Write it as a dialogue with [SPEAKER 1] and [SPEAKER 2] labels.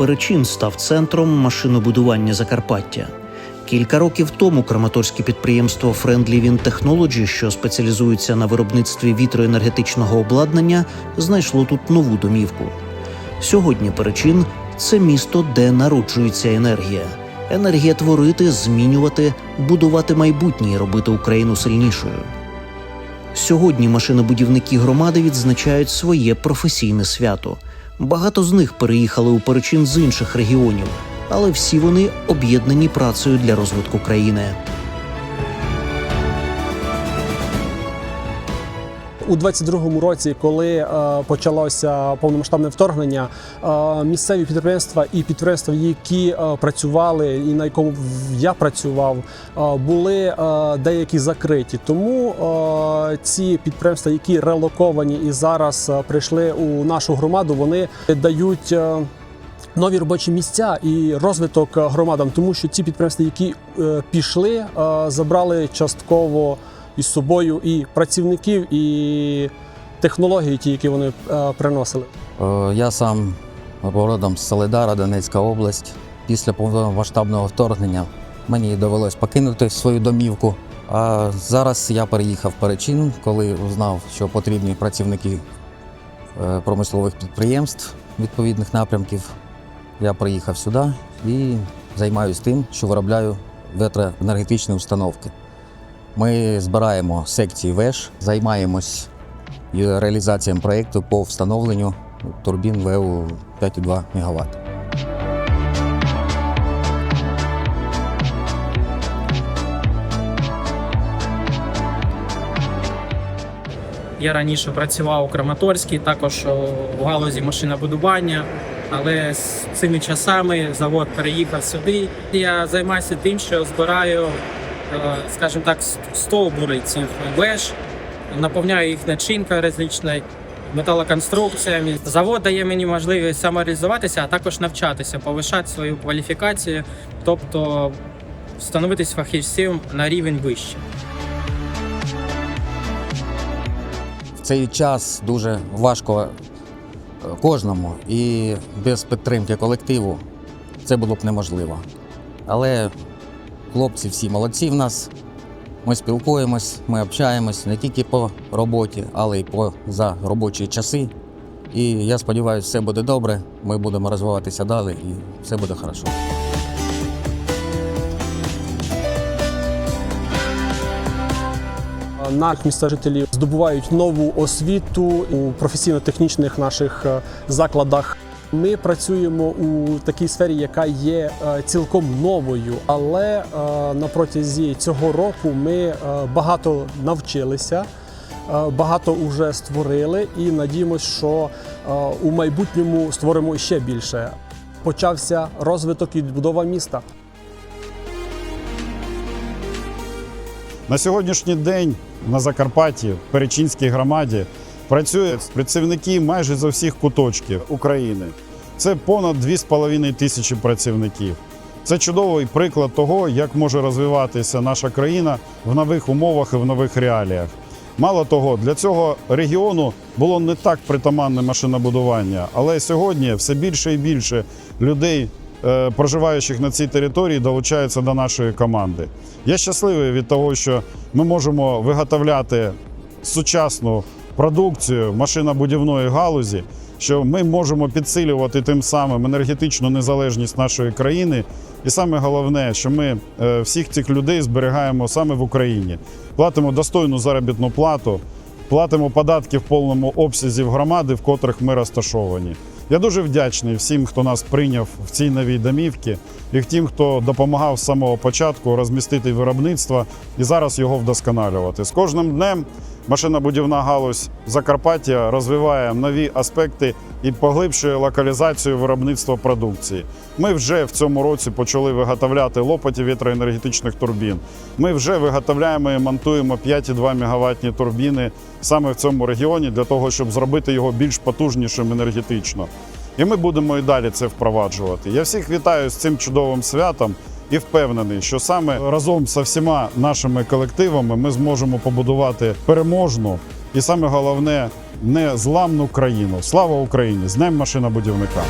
[SPEAKER 1] Перечин став центром машинобудування Закарпаття. Кілька років тому краматорське підприємство Friendly Wind Technology, що спеціалізується на виробництві вітроенергетичного обладнання, знайшло тут нову домівку. Сьогодні Перечин це місто, де народжується енергія. Енергія творити, змінювати, будувати майбутнє і робити Україну сильнішою. Сьогодні машинобудівники громади відзначають своє професійне свято. Багато з них переїхали у Перечин з інших регіонів, але всі вони об'єднані працею для розвитку країни.
[SPEAKER 2] У 22-му році, коли е, почалося повномасштабне вторгнення, е, місцеві підприємства і підприємства, які е, працювали, і на якому я працював, були деякі закриті. Тому ці підприємства, які релоковані і зараз прийшли у нашу громаду, вони дають. Нові робочі місця і розвиток громадам, тому що ці підприємства, які е, пішли, е, забрали частково із собою і працівників, і технології, ті, які вони е, приносили.
[SPEAKER 3] Е, Я сам родом з Солидара, Донецька область. Після повномасштабного вторгнення мені довелось покинути свою домівку. А зараз я переїхав в Перечин, коли узнав, що потрібні працівники е, промислових підприємств відповідних напрямків. Я приїхав сюди і займаюся тим, що виробляю ветроенергетичні установки. Ми збираємо секції ВЕШ, займаємось реалізацією проєкту по встановленню турбін ВЕУ 5,2 МВт.
[SPEAKER 4] Я раніше працював у Краматорській, також у галузі машинобудування, але з цими часами завод переїхав сюди. Я займаюся тим, що збираю, скажімо так, стовбури цих веж, наповняю їх начинкою различною, металоконструкціями. Завод дає мені можливість самореалізуватися, а також навчатися, повишати свою кваліфікацію, тобто становитись фахівцем на рівень вище.
[SPEAKER 3] В цей час дуже важко е, кожному, і без підтримки колективу це було б неможливо. Але хлопці всі молодці в нас. Ми спілкуємось, ми общаємось не тільки по роботі, але й по за робочі часи. І я сподіваюся, все буде добре. Ми будемо розвиватися далі і все буде хорошо.
[SPEAKER 2] Наші місцеві жителі здобувають нову освіту у професійно-технічних наших е, закладах. Ми працюємо у такій сфері, яка є е, цілком новою, але е, на протязі цього року ми е, багато навчилися, багато вже створили і надіємося, що у майбутньому створимо ще більше. Почався розвиток і відбудова міста.
[SPEAKER 5] На сьогоднішній день на Закарпатті, в Перечинській громаді, працюють працівники майже з усіх куточків України. Це понад 2,5 тисячі працівників. Це чудовий приклад того, як може розвиватися наша країна в нових умовах і в нових реаліях. Мало того, для цього регіону було не так притаманне машинобудування, але сьогодні все більше і більше людей е, проживаючих на цій території, долучаються до нашої команди. Я щасливий від того, що ми можемо виготовляти сучасну продукцію машинобудівної галузі, що ми можемо підсилювати тим самим енергетичну незалежність нашої країни. І саме головне, що ми е, всіх цих людей зберігаємо саме в Україні, платимо достойну заробітну плату, платимо податки в повному обсязі в громади, в котрих ми розташовані. Я дуже вдячний всім, хто нас прийняв в цій новій домівці, і тим, хто допомагав з самого початку розмістити виробництво і зараз його вдосконалювати. З кожним днем машинобудівна галузь Закарпаття розвиває нові аспекти і поглибшує локалізацію виробництва продукції. Ми вже в цьому році почали виготовляти лопаті вітроенергетичних турбін. Ми вже виготовляємо і монтуємо 5,2 мегаваттні турбіни саме в цьому регіоні для того, щоб зробити його більш потужнішим енергетично. І ми будемо і далі це впроваджувати. Я всіх вітаю з цим чудовим святом і впевнений, що саме разом з всіма нашими колективами ми зможемо побудувати переможну і саме головне незламну країну. Слава Україні! З Днем машинобудівника!